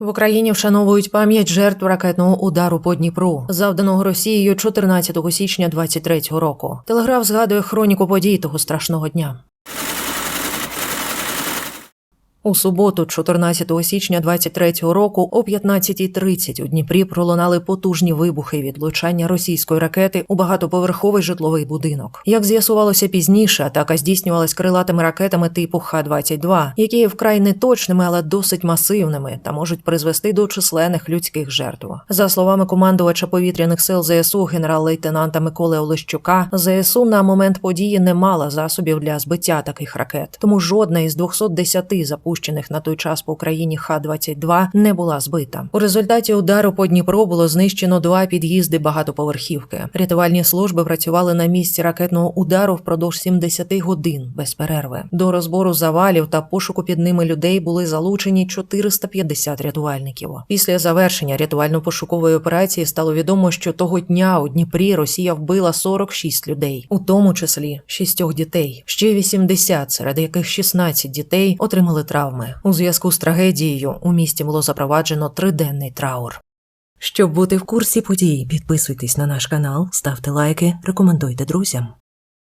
В Україні вшановують пам'ять жертв ракетного удару по Дніпру, завданого Росією 14 січня 23-го року. Телеграф згадує хроніку подій того страшного дня. У суботу, 14 січня 23-го року, о 15.30 у Дніпрі пролунали потужні вибухи від влучання російської ракети у багатоповерховий житловий будинок. Як з'ясувалося пізніше, атака здійснювалась крилатими ракетами типу Х-22, які є вкрай неточними, але досить масивними та можуть призвести до численних людських жертв. За словами командувача повітряних сил ЗСУ генерал-лейтенанта Миколи Олещука, ЗСУ на момент події не мала засобів для збиття таких ракет, тому жодна із 210 запущених на той час по Україні Х-22 не була збита. У результаті удару по Дніпру було знищено два під'їзди багатоповерхівки. Рятувальні служби працювали на місці ракетного удару впродовж 70 годин без перерви. До розбору завалів та пошуку під ними людей були залучені 450 рятувальників. Після завершення рятувально-пошукової операції стало відомо, що того дня у Дніпрі Росія вбила 46 людей, у тому числі шістьох дітей. Ще 80, серед яких 16 дітей отримали травми. У зв'язку з трагедією у місті було запроваджено триденний траур. Щоб бути в курсі подій, підписуйтесь на наш канал, ставте лайки, рекомендуйте друзям.